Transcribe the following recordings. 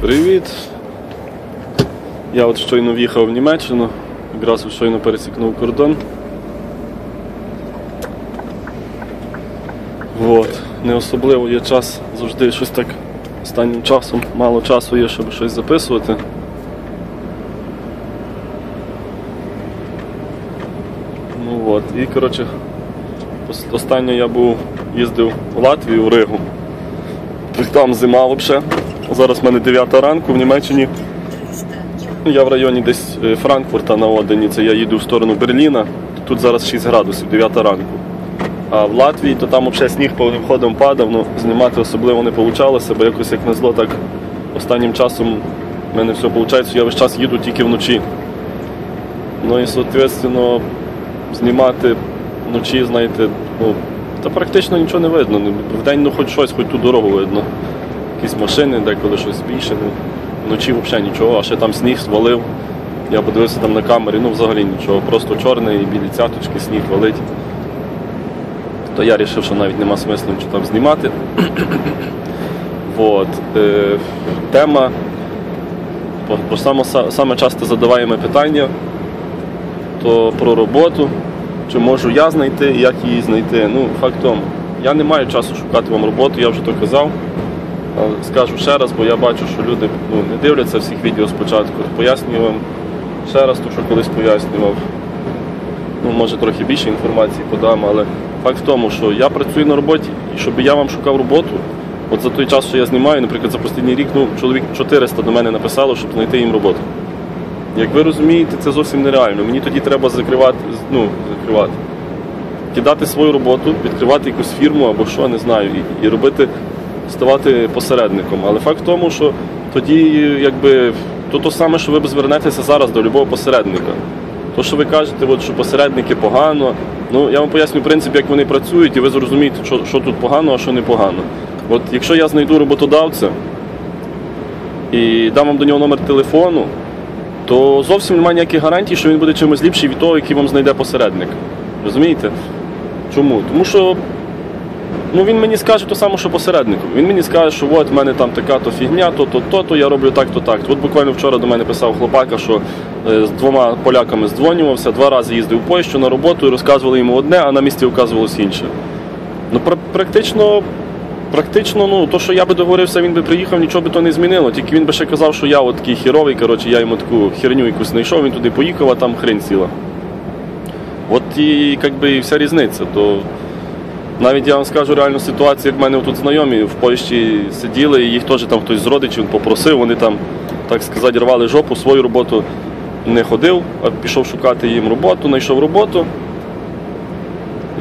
Привіт. Я от щойно в'їхав в Німеччину, якраз щойно пересікнув кордон. От. Не особливо є час, завжди щось так останнім часом, мало часу є, щоб щось записувати. Ну от. І коротше, ос- останнє я був, їздив в Латвію, в Ригу. Там зима взагалі. Зараз в мене 9 ранку в Німеччині. Я в районі десь е, Франкфурта на Одені, це я їду в сторону Берліна. Тут зараз 6 градусів, 9 ранку. А в Латвії то там взагалі сніг повним ходом падав, ну знімати особливо не вийшло, бо якось як назло, так останнім часом в мене все виходить, я весь час їду тільки вночі. Ну і соответственно знімати вночі, знаєте, ну, та практично нічого не видно. Вдень ну хоч щось, хоч ту дорогу видно. Якісь машини, деколи щось більше. Ну, вночі взагалі нічого, а ще там сніг звалив. Я подивився там на камері, ну взагалі нічого, просто чорний і білі цяточки, сніг валить. То я вирішив, що навіть нема смислу нічого там знімати. Вот. Е, тема по саме, саме часто задаваємо питання то про роботу, чи можу я знайти, і як її знайти. Ну, факт в тому, я не маю часу шукати вам роботу, я вже то казав. Скажу ще раз, бо я бачу, що люди ну, не дивляться всіх відео спочатку. Пояснюю вам ще раз, то що колись пояснював. Ну, може трохи більше інформації подам, але факт в тому, що я працюю на роботі, і щоб я вам шукав роботу, от за той час, що я знімаю, наприклад, за останній рік, ну, чоловік 400 до мене написало, щоб знайти їм роботу. Як ви розумієте, це зовсім нереально. Мені тоді треба закривати, ну, закривати, кидати свою роботу, відкривати якусь фірму або що, не знаю, і, і робити, ставати посередником. Але факт в тому, що тоді, якби, то то саме, що ви звернетеся зараз до любого посередника. То, що ви кажете, от, що посередники погано, ну я вам поясню принцип, як вони працюють, і ви зрозумієте, що, що тут погано, а що не погано. От якщо я знайду роботодавця і дам вам до нього номер телефону, то зовсім немає ніяких гарантій, що він буде чимось ліпший від того, який вам знайде посередник. Розумієте? Чому? Тому що ну, він мені скаже те саме, що посереднику. Він мені скаже, що от в мене там така то фігня, то, то, то, я роблю так, то так. От буквально вчора до мене писав хлопака, що е, з двома поляками здзвонювався, два рази їздив в Польщу на роботу і розказували йому одне, а на місці вказувалось інше. Ну, пр- практично. Практично, ну, то, що я би договорився, він би приїхав, нічого би то не змінило. Тільки він би ще казав, що я от такий хіровий, коротше, я йому таку херню якусь знайшов, він туди поїхав, а там хрень сіла. От і як би, і вся різниця. То навіть я вам скажу реальну ситуацію, як в мене тут знайомі в Польщі сиділи, і їх теж там хтось з родичів попросив, вони там, так сказати, рвали жопу, свою роботу не ходив, а пішов шукати їм роботу, знайшов роботу.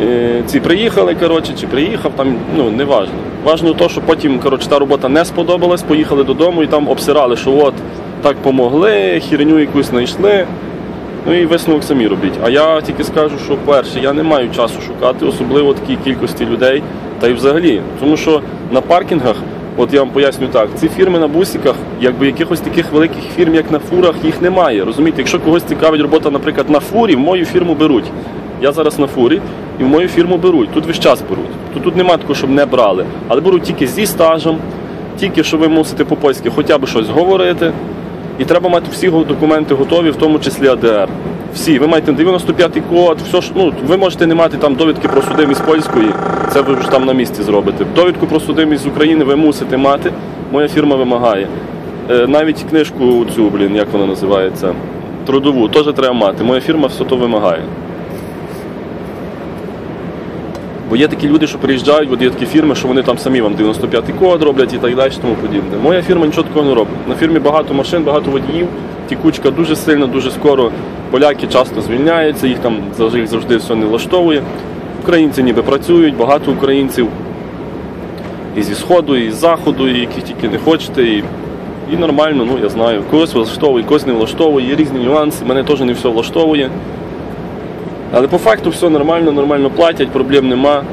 Е, Ці приїхали, коротше, чи приїхав, там, ну, не важно. Важно те, що потім коротше, та робота не сподобалась, поїхали додому і там обсирали, що от так помогли, херню якусь знайшли. Ну і висновок самі робіть. А я тільки скажу, що перше, я не маю часу шукати, особливо такій кількості людей, та й взагалі. Тому що на паркінгах, от я вам поясню так, ці фірми на бусиках, якби якихось таких великих фірм, як на фурах, їх немає. Розумієте, якщо когось цікавить робота, наприклад, на фурі, в мою фірму беруть. Я зараз на фурі і в мою фірму беруть. Тут весь час беруть. Тут, тут немає такого, щоб не брали. Але беруть тільки зі стажем, тільки що ви мусите по-польськи хоча б щось говорити. І треба мати всі документи готові, в тому числі АДР. Всі, ви маєте 95-й код, все ж, ну, ви можете не мати там довідки про судимість польської, це ви вже там на місці зробите. Довідку про судимість з України ви мусите мати, моя фірма вимагає. Е, навіть книжку цю, блін, як вона називається, трудову, теж треба мати. Моя фірма все то вимагає. Бо є такі люди, що приїжджають, от є такі фірми, що вони там самі вам 95-й код роблять і так далі, тому подібне. Моя фірма нічого такого не робить. На фірмі багато машин, багато водіїв, тікучка дуже сильна, дуже скоро. Поляки часто звільняються, їх там завжди, завжди все не влаштовує. Українці ніби працюють, багато українців і зі сходу, і з заходу, і яких тільки не хочете. І, і нормально, ну я знаю, когось влаштовує, когось не влаштовує, є різні нюанси, мене теж не все влаштовує. Але по факту все нормально, нормально платять, проблем нема.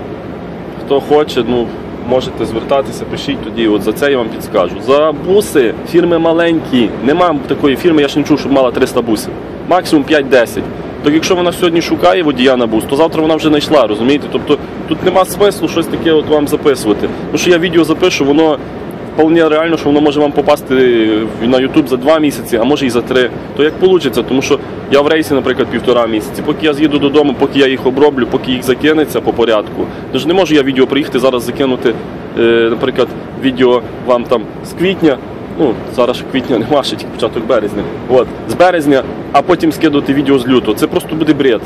Хто хоче, ну, можете звертатися, пишіть тоді, от за це я вам підскажу. За буси фірми маленькі, нема такої фірми, я ж не чув, щоб мала 300 бусів. Максимум 5-10. Так якщо вона сьогодні шукає водія на бус, то завтра вона вже знайшла, розумієте? Тобто тут нема смислу щось таке от вам записувати. Тому що я відео запишу, воно вполне реально, що воно може вам попасти на YouTube за два місяці, а може і за три. То як вийде, тому що я в рейсі, наприклад, півтора місяці. Поки я з'їду додому, поки я їх оброблю, поки їх закинеться по порядку. Тож не можу я відео приїхати зараз закинути, е, наприклад, відео вам там з квітня. Ну, зараз квітня нема, ще тільки початок березня. От, з березня, а потім скидувати відео з лютого. Це просто буде бред.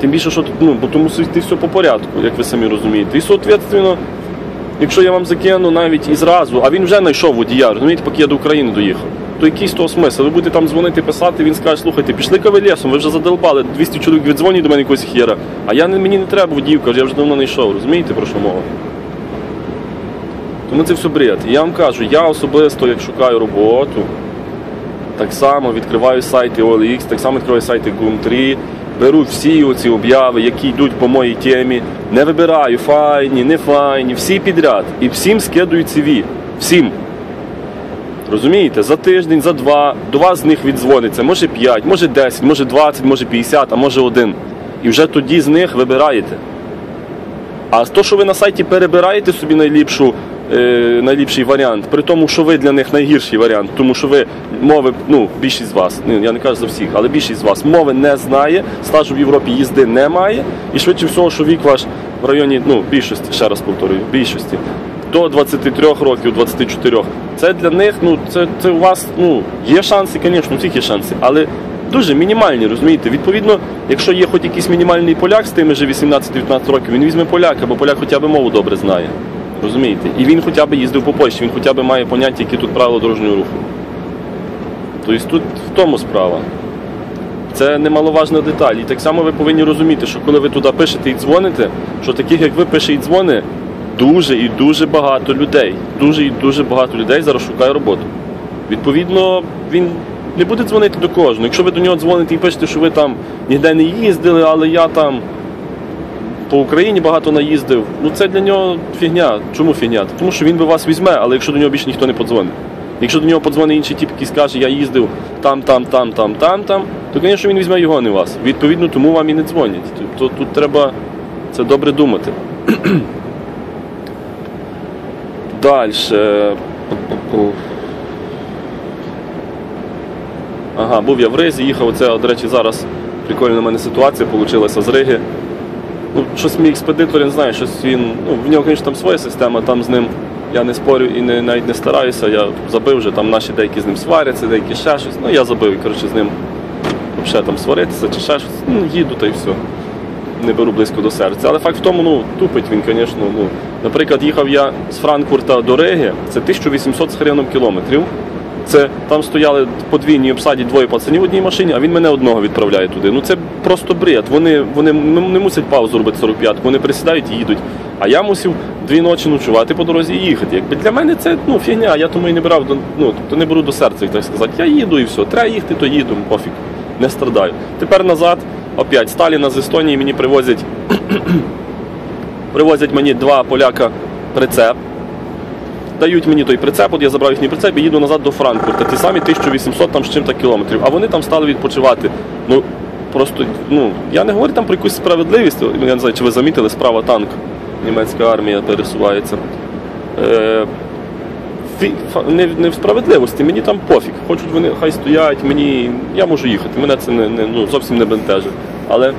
Тим більше, що тут, ну, бо тому йти все по порядку, як ви самі розумієте. І, соответственно, якщо я вам закину навіть і зразу, а він вже знайшов водія, розумієте, поки я до України доїхав, то який з того смисл? Ви будете там дзвонити, писати, він скаже, слухайте, пішли кавелєсом, ви вже задолбали, 200 чоловік віддзвонять до мене якогось хера, а я мені не треба водіїв, каже, я вже давно не йшов, розумієте, про що мова? Тому це все бред. І я вам кажу, я особисто, як шукаю роботу, так само відкриваю сайти OLX, так само відкриваю сайти GUM3, беру всі оці обяви, які йдуть по моїй темі, не вибираю файні, не файні, всі підряд. І всім скидую CV. Всім. Розумієте, за тиждень, за два, до вас з них віддзвониться, може 5, може 10, може 20, може 50, а може один. І вже тоді з них вибираєте. А то, що ви на сайті перебираєте собі найліпшу, найліпший варіант, при тому, що ви для них найгірший варіант, тому що ви мови, ну, більшість з вас, я не кажу за всіх, але більшість з вас мови не знає, стажу в Європі їзди немає, і швидше всього, що вік ваш в районі, ну, більшості, ще раз повторюю, більшості, до 23 років, 24. Це для них, ну, це, це у вас, ну, є шанси, звісно, у всіх є шанси, але дуже мінімальні, розумієте? Відповідно, якщо є хоч якийсь мінімальний поляк з тими же 18-19 років, він візьме поляка, бо поляк хоча б мову добре знає. Розумієте? І він хоча б їздив по Польщі, він хоча б має поняття, які тут правила дорожнього руху. Тобто тут в тому справа. Це немаловажна деталь. І так само ви повинні розуміти, що коли ви туди пишете і дзвоните, що таких, як ви пише і дзвони, дуже і дуже багато людей. Дуже і дуже багато людей зараз шукає роботу. Відповідно, він не буде дзвонити до кожного. Якщо ви до нього дзвоните і пишете, що ви там ніде не їздили, але я там по Україні багато наїздив, ну це для нього фігня. Чому фігня? Тому що він би вас візьме, але якщо до нього більше ніхто не подзвонить. Якщо до нього подзвонить інший тип, який скаже, я їздив там, там, там, там, там, там, то, звісно, він візьме його, а не вас. Відповідно, тому вам і не дзвонять. Тобто тут треба це добре думати. Далі. Ага, був я в Ризі, їхав. Оце, до речі, зараз прикольна в мене ситуація вийшла з Риги. Ну, щось мій експедитор, я не знаю, щось він. Ну, в нього, звісно, там своя система, там з ним я не спорю і не, навіть не стараюся. Я забив вже, там наші деякі з ним сваряться, деякі ще щось. Ну я забив і коротше, з ним взагалі там сваритися чи ще щось. Ну, їду та й все. Не беру близько до серця. Але факт в тому, ну, тупить він, звісно. Ну, наприклад, їхав я з Франкфурта до Риги, це 1800 з хреном кілометрів. Це там стояли подвійні обсаді двоє пацанів в одній машині, а він мене одного відправляє туди. Ну це просто бред. Вони вони не мусять паузу робити 45, вони присідають і їдуть. А я мусив дві ночі ночувати по дорозі і їхати. Якби для мене це ну фігня, я тому і не брав до ну, тобто не беру до серця, так сказати. Я їду і все. Треба їхати, то їду, пофіг. Не страдаю. Тепер назад, опять Сталіна з Естонії мені привозять привозять мені два поляка прицеп дають мені той прицеп, от я забрав їхній прицеп і їду назад до Франкфурта. Ті самі 1800 там з чим-то кілометрів. А вони там стали відпочивати. Ну просто ну я не говорю там про якусь справедливість. Я не знаю, чи ви замітили, справа танк. Німецька армія пересувається. Е, не, не в справедливості, мені там пофіг. Хочуть вони хай стоять, мені. Я можу їхати, мене це не, не ну, зовсім не бентежить. Але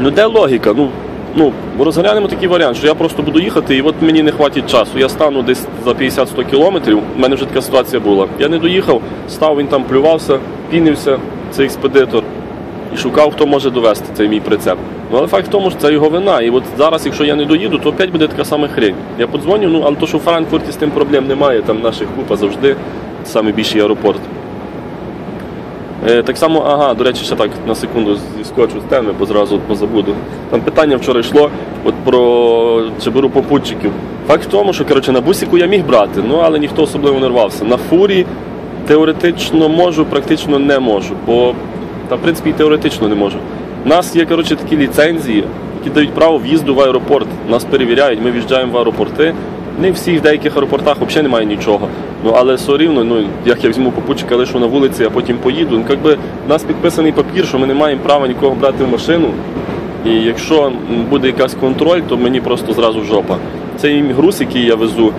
ну де логіка? Ну, ну, розглянемо такий варіант, що я просто буду їхати, і от мені не вистачить часу. Я стану десь за 50-100 кілометрів. У мене вже така ситуація була. Я не доїхав, став, він там плювався, пінився, цей експедитор, і шукав, хто може довести цей мій прицеп. Ну, але факт в тому, що це його вина. І от зараз, якщо я не доїду, то опять буде така сама хрень. Я подзвоню, ну але то, що в Франкфурті з тим проблем немає, там наших купа завжди найбільший аеропорт. Е, так само, ага, до речі, ще так на секунду зіскочу з теми, бо зразу позабуду. Там питання вчора йшло от про чи беру попутчиків. Факт в тому, що коротше, на бусіку я міг брати, ну але ніхто особливо не рвався. На фурі теоретично можу, практично не можу, бо та, в принципі і теоретично не можу. У нас є коротше, такі ліцензії, які дають право в'їзду в аеропорт. Нас перевіряють, ми в'їжджаємо в аеропорти. Не всі в деяких аеропортах взагалі немає нічого. Ну але все рівно, ну як я візьму попутчика, лишу на вулиці, а потім поїду. Ну якби в нас підписаний папір, що ми не маємо права нікого брати в машину. І якщо буде якийсь контроль, то мені просто зразу жопа. Цей груз, який я везу,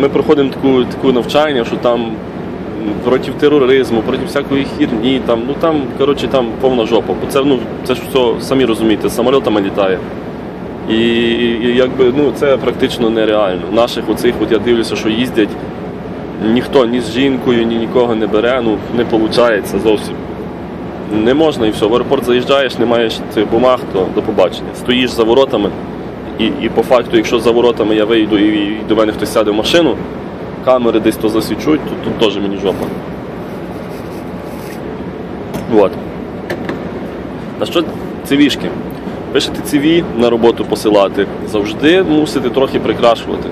ми проходимо таку, таку навчання, що там проти тероризму, проти всякої хірні, там, ну там, коротше, там повна жопа. Бо це, ну, це ж все, самі розумієте, самолітами літає. І, і якби ну це практично нереально. Наших оцих, от я дивлюся, що їздять, ніхто ні з жінкою, ні нікого не бере, ну не виходить зовсім. Не можна і все. В аеропорт заїжджаєш, не маєш цих бумаг, то до побачення. Стоїш за воротами, і, і по факту, якщо за воротами я вийду і, і до мене хтось сяде в машину, камери десь то засвічуть, то тут теж мені жопа. Вот. На що цивішки? Пишете CV на роботу посилати, завжди мусите трохи прикрашувати.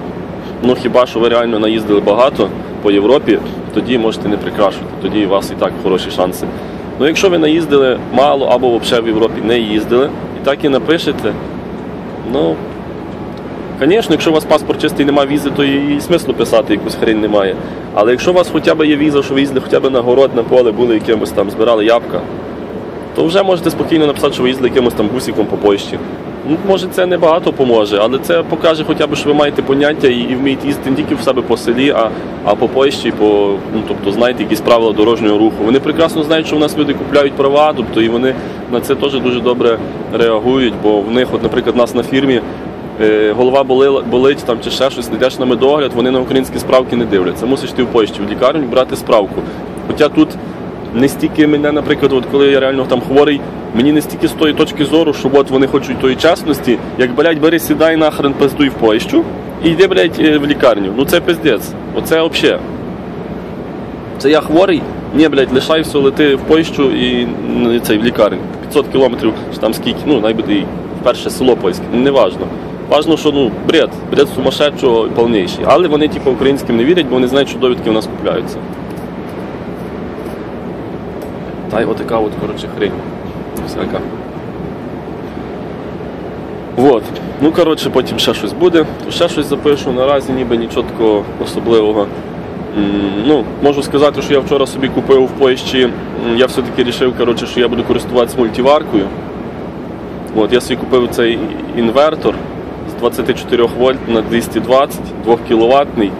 Ну хіба що ви реально наїздили багато по Європі, тоді можете не прикрашувати, тоді у вас і так хороші шанси. Ну якщо ви наїздили мало або взагалі в Європі не їздили, і так і напишете, ну Звісно, якщо у вас паспорт чистий немає візи, то і смислу писати якусь хрень немає. Але якщо у вас хоча б є віза, що ви їздили хоча б на город, на поле, були якимось там, збирали ябка, то вже можете спокійно написати, що ви їздили якимось там бусиком по Польщі. Ну, може, це не багато поможе, але це покаже хоча б, що ви маєте поняття і, і вмієте їздити не тільки в себе по селі, а, а по Польщі, по, ну, тобто знаєте якісь правила дорожнього руху. Вони прекрасно знають, що в нас люди купляють права, тобто і вони на це теж дуже добре реагують, бо в них, от, наприклад, нас на фірмі е, голова болила, болить там чи ще щось, не йдеш на медогляд, вони на українські справки не дивляться. Мусиш ти в Польщі в лікарню брати справку. Хоча тут не стільки мене, наприклад, от коли я реально там хворий, мені не стільки з тої точки зору, що от вони хочуть тої чесності, як блядь, бери, сідай нахрен, пиздуй в Польщу і йди, блядь, е, в лікарню. Ну це пиздець. Оце взагалі. Це я хворий? Ні, блядь, лишай все, лети в Польщу і цей, в лікарню. 500 кілометрів, чи там скільки, ну, найбуде перше село польське, не важно. Важно, що ну, бред, бред сумасшедшого і повніший. Але вони, типу, українським не вірять, бо вони знають, що довідки у нас купляються. Та й отака от, коротше, хрень. Всяка. Вот. Ну, коротше, потім ще щось буде, ще щось запишу. Наразі ніби нічого особливого. Ну, можу сказати, що я вчора собі купив в Польщі. Я все-таки вирішив, коротше, що я буду користуватися мультиваркою. От, я собі купив цей інвертор з 24 вольт на 220, 2 кВт.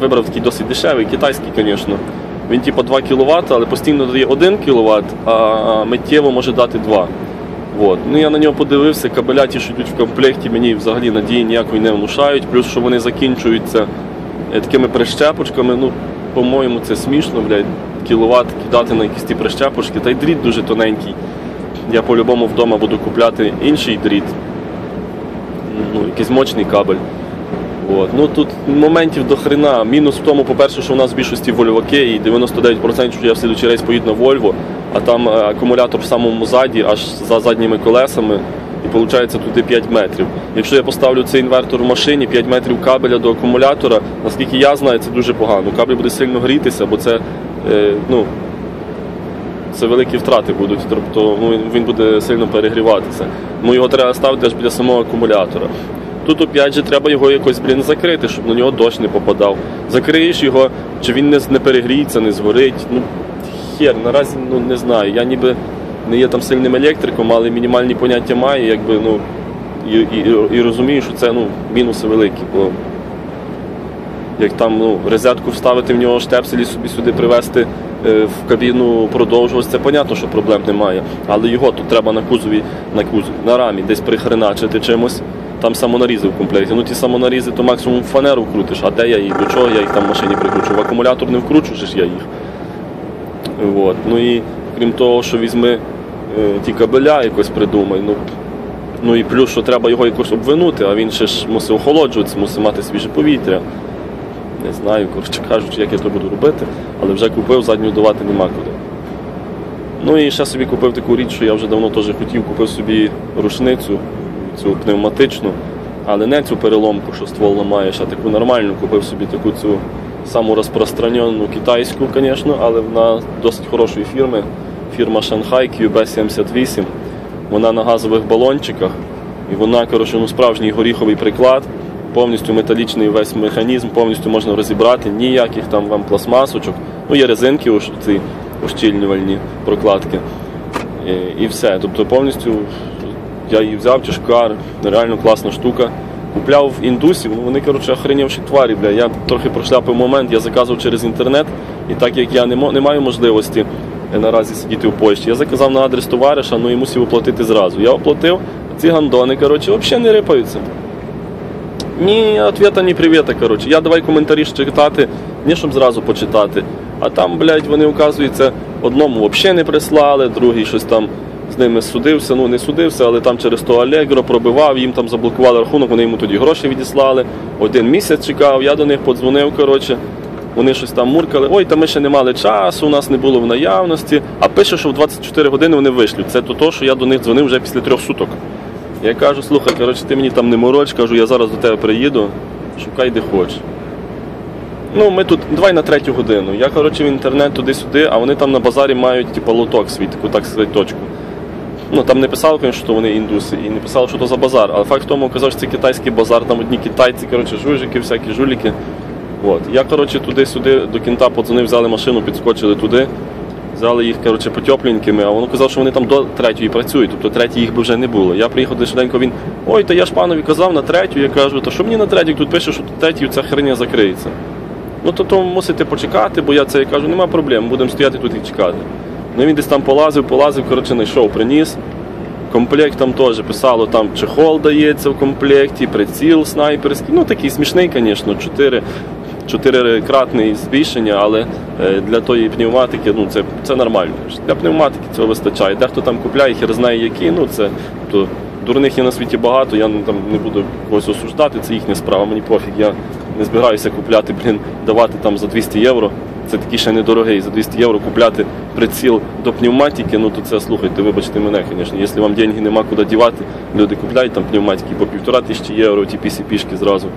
Вибрав такий досить дешевий, китайський, звісно. Він типу 2 кВт, але постійно дає 1 кВт, а миттєво може дати 2. От. Ну я на нього подивився, кабеля ті, що йдуть в комплекті, мені взагалі надії ніякої не внушають, плюс що вони закінчуються е, такими прищепочками. Ну, по-моєму, це смішно, блядь, кіловат кидати на якісь ті прищепочки, та й дріт дуже тоненький. Я по-любому вдома буду купляти інший дріт, ну, якийсь мощний кабель. От. Ну тут моментів до хрена. Мінус в тому, по-перше, що у нас в більшості вольваки, і 99% що я в слідчий рейс поїду на Вольво, а там е, акумулятор в самому заді, аж за задніми колесами, і виходить туди 5 метрів. Якщо я поставлю цей інвертор в машині, 5 метрів кабеля до акумулятора, наскільки я знаю, це дуже погано. Кабель буде сильно грітися, бо це е, ну, це великі втрати будуть, тобто ну, він буде сильно перегріватися. Ну його треба ставити аж біля самого акумулятора. Тут опять же треба його якось блін, закрити, щоб на нього дощ не попадав. Закриєш його, чи він не, не перегріється, не згорить. Ну, хер, наразі ну, не знаю. Я ніби не є там сильним електриком, але мінімальні поняття маю, якби, ну, і, і, і розумію, що це ну, мінуси великі. Бо як там ну, розетку вставити в нього штепселі собі сюди привезти е, в кабіну продовжувати, це понятно, що проблем немає. Але його тут треба на кузові, на кузові, на рамі десь прихреначити чимось. Там самонарізи в комплекті. Ну ті самонарізи, то максимум фанеру вкрутиш, а де я їх, до чого я їх там в машині прикручу? В акумулятор не вкручу ж я їх. От. Ну і крім того, що візьми е, ті кабеля якось придумай. Ну, ну і плюс, що треба його якось обвинути, а він ще ж мусить охолоджуватися, мусить мати свіже повітря. Не знаю, коротше кажучи, як я то буду робити, але вже купив, задню давати нема куди. Ну і ще собі купив таку річ, що я вже давно теж хотів, купив собі рушницю, цю пневматичну, але не цю переломку, що ствол ламаєш, а таку нормальну, купив собі таку цю саму розпространену китайську, звісно, але вона досить хорошої фірми. Фірма Shanghai QB78. Вона на газових балончиках. І вона, коротше, ну, справжній горіховий приклад. повністю металічний весь механізм, повністю можна розібрати, ніяких там вам пластмасочок. Ну, є резинки, ці ущільнювальні прокладки. І, і все. Тобто повністю я її взяв, тяжкар, реально класна штука. Купляв в індусі, ну, вони, коротше, охренівші тварі, бля. Я трохи прошляпив момент, я заказував через інтернет, і так як я не, не маю можливості е, наразі сидіти в пошті, я заказав на адрес товариша, ну і мусив оплатити зразу. Я оплатив, ці гандони, коротше, взагалі не рипаються. Ні ответа, ні привіта, коротше. Я давай коментарі читати, не щоб зразу почитати. А там, блядь, вони, оказується, одному взагалі не прислали, другий щось там з ними судився, ну не судився, але там через то Allegro пробивав, їм там заблокували рахунок, вони йому тоді гроші відіслали. Один місяць чекав, я до них подзвонив, коротше. Вони щось там муркали. Ой, та ми ще не мали часу, у нас не було в наявності. А пише, що в 24 години вони вишлють. Це то що я до них дзвонив вже після трьох суток. Я кажу, слухай, коротше, ти мені там не мороч, кажу, я зараз до тебе приїду, шукай де хочеш. Ну, ми тут, давай на третю годину. Я, коротше, в інтернет туди-сюди, а вони там на базарі мають типу, лоток свій, таку, так сказати, точку. Ну, там не писало, звісно, що вони індуси, і не писало, що то за базар. Але факт в тому, казав, що це китайський базар, там одні китайці, коротше, жужики, всякі жуліки. От. Я, коротше, туди-сюди до кінта подзвонив, взяли машину, підскочили туди. Взяли їх коротше, потепленькими, а воно казав, що вони там до третьої працюють, тобто третій їх би вже не було. Я приїхав швиденько, він ой, та я ж панові казав на третю. Я кажу, то що мені на третю, тут пише, що третю ця херня закриється. Ну то, то мусите почекати, бо я це я кажу, нема проблем, будемо стояти тут і чекати. Ну він десь там полазив, полазив, коротше, знайшов, приніс. Комплект там теж писало, там чехол дається в комплекті, приціл снайперський. Ну такий смішний, звісно, 4 чотирикратне збільшення, але е, для тої пневматики ну, це, це нормально. Для пневматики цього вистачає. Дехто там купляє, хер знає які. Ну, це, то, дурних є на світі багато, я ну, там, не буду когось осуждати, це їхня справа, мені пофіг. Я не збираюся купляти, блін, давати там за 200 євро. Це такий ще недорогий. За 200 євро купляти приціл до пневматики, ну то це слухайте, вибачте мене, звісно. Якщо вам деньги нема куди дівати, люди купляють там пневматики по півтора тисячі євро, ті PCP-шки зразу.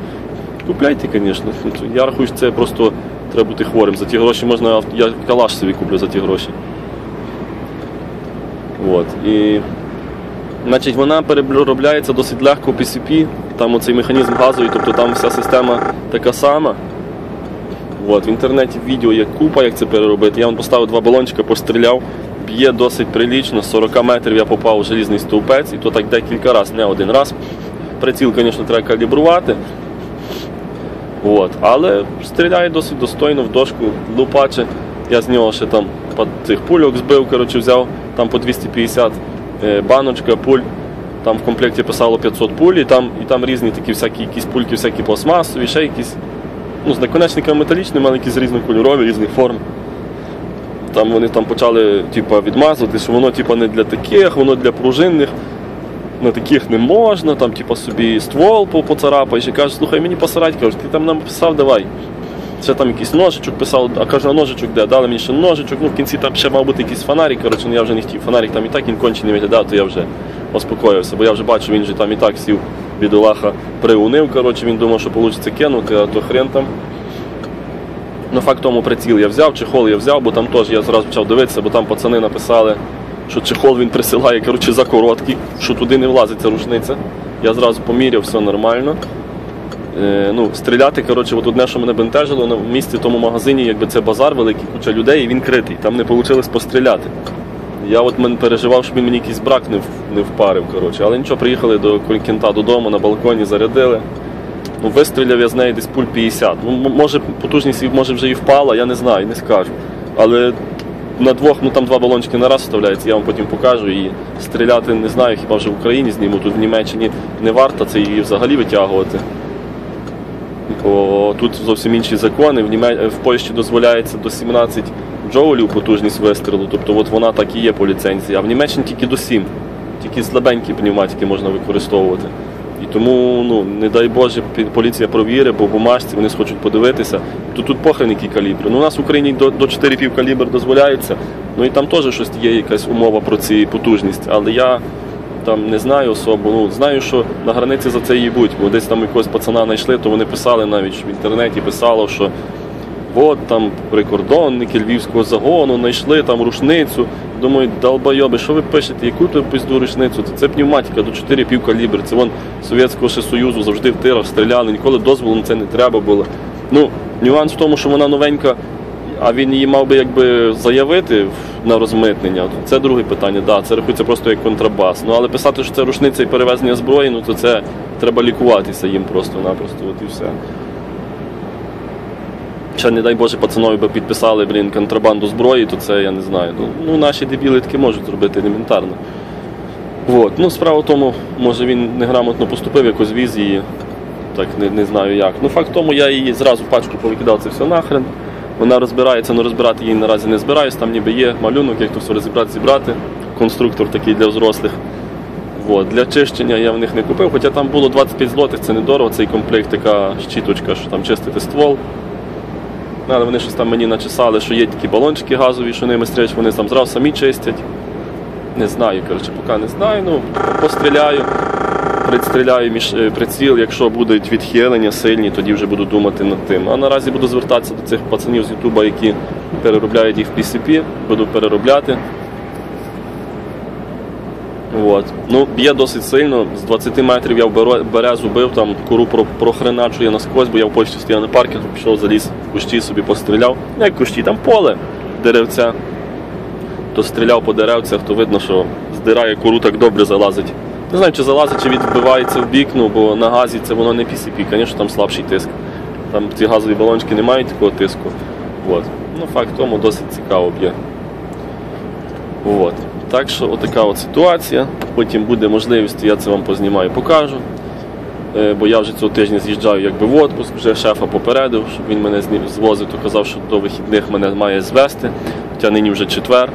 Купляйте, звісно. Я рахую, що це просто треба бути хворим. За ті гроші можна. Я калаш собі куплю за ті гроші. От. І, значить, вона переробляється досить легко в PCP. Там оцей механізм газовий, тобто там вся система така сама. От, в інтернеті відео є купа, як це переробити. Я вам поставив два балончика, постріляв, б'є досить прилічно. З 40 метрів я попав у желізний стовпець, і то так декілька разів, не один раз. Приціл, звісно, треба калібрувати. От. Але стріляє досить достойно в дошку, лупаче. Я з нього ще там цих пульок збив, коротше, взяв там по 250 е, баночка, пуль. Там в комплекті писало 500 пуль, і там, і там різні такі всякі якісь пульки, всякі пластмасові, ще якісь. Ну, з наконечниками металічними, але якісь різнокольорові, різних форм. Там вони там почали типу, відмазувати, що воно типу, не для таких, воно для пружинних. На таких не можна, там, типу, собі ствол поцарапаєш і кажеш, слухай, мені посрать, кажуть, ти там нам писав, давай. Ще там якийсь ножичок писав, а кажу, а ножичок де? Дали мені ще ножичок, ну в кінці там ще мав бути якийсь фонарик, коротше, ну я вже не хотів. Фонарик там і так він кончений виглядав, то я вже успокоївся, бо я вже бачу, він же там і так сів, бідолаха, приунив, коротше, він думав, що вийде кинути, а то хрен там. Ну, факт тому приціл я взяв, чехол я взяв, бо там теж я зразу почав дивитися, бо там пацани написали, що чехол він присилає коротше, за короткий, що туди не влазить ця рушниця. Я зразу поміряв, все нормально. Е, ну, стріляти, коротше, от одне, що мене бентежило, в місті тому магазині, якби це базар великий, куча людей, і він критий, там не вийшло постріляти. Я от мен переживав, щоб він мені якийсь брак не, в- не впарив. Коротше. Але нічого, приїхали до кінта додому, на балконі зарядили. Ну, вистріляв я з неї десь пуль 50. Ну, може, потужність може вже і впала, я не знаю, не скажу. Але на двох, ну там два балончики на раз вставляється, я вам потім покажу. І стріляти не знаю, хіба вже в Україні зніму. Тут в Німеччині не варто це її взагалі витягувати. Бо тут зовсім інші закони. В Польщі дозволяється до 17 джоулів потужність вистрілу, тобто от вона так і є по ліцензії, а в Німеччині тільки до 7. Тільки слабенькі пневматики можна використовувати. І тому, ну, не дай Боже, поліція провірить, бо бумажці вони схочуть подивитися. То тут похрен які калібри. Ну, у нас в Україні до, до 4,5 калібр дозволяється. Ну і там теж щось є якась умова про ці потужність. Але я там не знаю особо. Ну, знаю, що на границі за це їбуть, бо десь там якогось пацана знайшли, то вони писали навіть в інтернеті, писало, що от там прикордонники львівського загону знайшли там рушницю. Думаю, долбойоби, що ви пишете, яку то пизду рушницю? Це пневматика до 4,5 калібр. Це вон Совєтського Союзу завжди в тирах стріляли, ніколи дозволу на це не треба було. Ну, нюанс в тому, що вона новенька, а він її мав би якби заявити на розмитнення. Це друге питання. Да, це рахується просто як контрабас. Ну але писати, що це рушниця і перевезення зброї, ну то це треба лікуватися їм просто-напросто. От і все. Ще, не дай Боже, пацанові би підписали, блін, контрабанду зброї, то це я не знаю. Ну, ну наші дебіли таки можуть зробити елементарно. От. Ну, справа в тому, може він неграмотно поступив, якось віз її. Так не, не знаю як. Ну, факт тому, я її зразу пачку повикидав це все нахрен. Вона розбирається, але розбирати її наразі не збираюсь. Там ніби є малюнок, як то все розібрати, зібрати. Конструктор такий для взрослих. От. Для чищення я в них не купив, хоча там було 25 злотих, це недорого, цей комплект, така щіточка, що там чистити ствол. Ну, Але вони щось там мені начесали, що є такі балончики газові, що ними стріляють, вони там зразу самі чистять. Не знаю, коротше, поки не знаю. Ну, постріляю, пристріляю між е, приціл, якщо будуть відхилення сильні, тоді вже буду думати над тим. А наразі буду звертатися до цих пацанів з Ютуба, які переробляють їх в PCP, буду переробляти. От. Ну, б'є досить сильно. З 20 метрів я березу бив, там кору про- прохреначує насквозь, бо я в почті стояв на паркінгу, пішов, заліз кущі, собі постріляв. Ну, як кущі, там поле деревця. То стріляв по деревцях, то видно, що здирає кору так добре залазить. Не знаю, чи залазить, чи відбивається в бік, ну, бо на газі це воно не PCP, звісно, там слабший тиск. Там ці газові балончики не мають такого тиску. От. Ну, факт тому досить цікаво б'є. От. Так що отака от ситуація. Потім буде можливість, я це вам познімаю, покажу. Е, Бо я вже цього тижня з'їжджаю якби в отпуск, вже шефа попередив, щоб він мене звозив, то казав, що до вихідних мене має звести. Хоча нині вже четвер.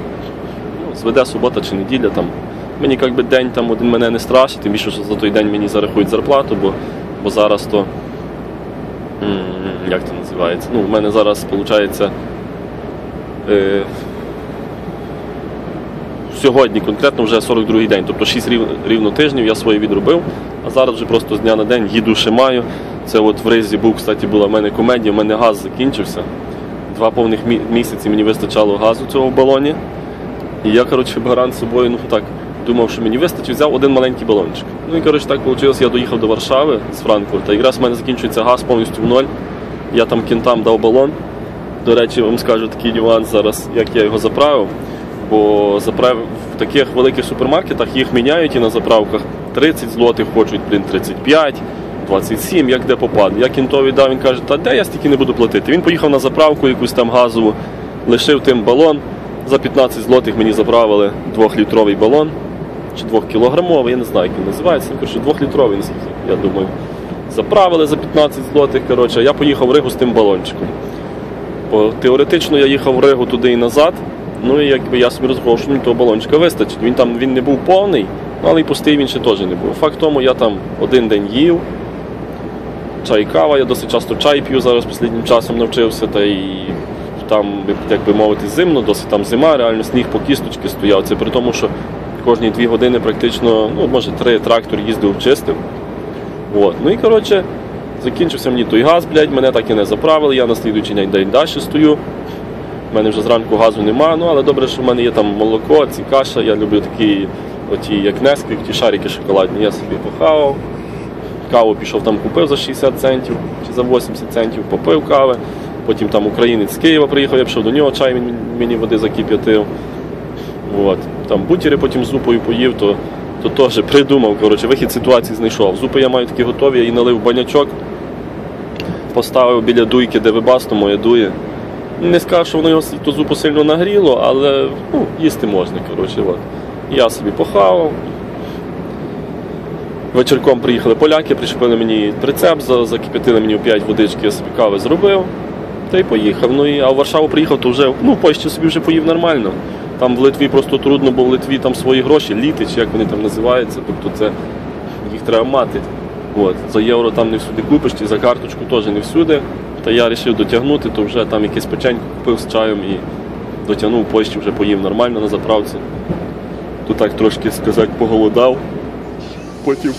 Ну, зведе субота чи неділя там. Мені якби день там один мене не страшить, тим більше, що за той день мені зарахують зарплату, бо, бо зараз то. Як це називається? Ну, в мене зараз виходить. Сьогодні конкретно вже 42-й день, тобто 6 рів, рівно тижнів я своє відробив, а зараз вже просто з дня на день їду ще маю. Це от в Ризі був, кстати, була в мене комедія, в мене газ закінчився. Два повних місяці мені вистачало газу цього в балоні. І я, коротше, баран з собою, ну так, думав, що мені вистачить, взяв один маленький балончик. Ну і коротше так вийшло, я доїхав до Варшави з Франкфурта. Якраз в мене закінчується газ повністю в ноль. Я там кінтам дав балон. До речі, вам скажу такий нюанс зараз, як я його заправив. Бо заправив в таких великих супермаркетах їх міняють і на заправках 30 злотих хочуть, блін, 35, 27, як де попаде. Я кінтові дав, він каже, та де я стільки не буду платити. Він поїхав на заправку якусь там газову, лишив тим балон. За 15 злотих мені заправили 2-літровий балон. Чи 2-кілограмовий, я не знаю, як він називається. Коротше, 2-літровий, я думаю. Заправили за 15 злотих. Коротше, я поїхав в Ригу з тим балончиком. Бо теоретично я їхав в Ригу туди і назад. Ну і якби я собі розраховував, що мені того балончика вистачить. Він там він не був повний, але і пустий він ще теж не був. Факт тому, я там один день їв. Чай, кава, я досить часто чай п'ю зараз останнім часом навчився, та і там, як би мовити, зимно, досить там зима, реально сніг по кісточки стояв. Це при тому, що кожні дві години практично, ну, може, три трактор їздив, чистив. От. Ну і коротше, закінчився мені той газ, блядь, мене так і не заправили, я на слідуючий день далі стою. У мене вже зранку газу нема, ну але добре, що в мене є там молоко, ці каша, я люблю такі, оті, як Несквік, ті шарики шоколадні, я собі похавав. Каву пішов там купив за 60 центів чи за 80 центів, попив кави. Потім там українець з Києва приїхав, я пішов до нього, чай мені води закип'ятив. От. Там бутіри потім зупою поїв, то, то теж придумав, коротше, вихід ситуації знайшов. Зупи я маю такі готові, я її налив банячок, поставив біля дуйки, де вибасто моє дує. Не скажу, що воно його зупу сильно нагріло, але ну, їсти можна. коротше. От. Я собі похавав. Вечірком приїхали поляки, причепили мені прицеп, закип'ятили мені 5 водички, я собі кави зробив. Та й поїхав. Ну і а в Варшаву приїхав, то вже ну, в Польщі собі вже поїв нормально. Там в Литві просто трудно, бо в Литві там свої гроші, літи, чи як вони там називаються. Тобто це їх треба мати. От. За євро там не всюди купиш, і за карточку теж не всюди. Та я вирішив дотягнути, то вже там якесь печеньку купив з чаєм і дотягнув в Польщі, вже поїв нормально на заправці. То так трошки сказати поголодав. Потім.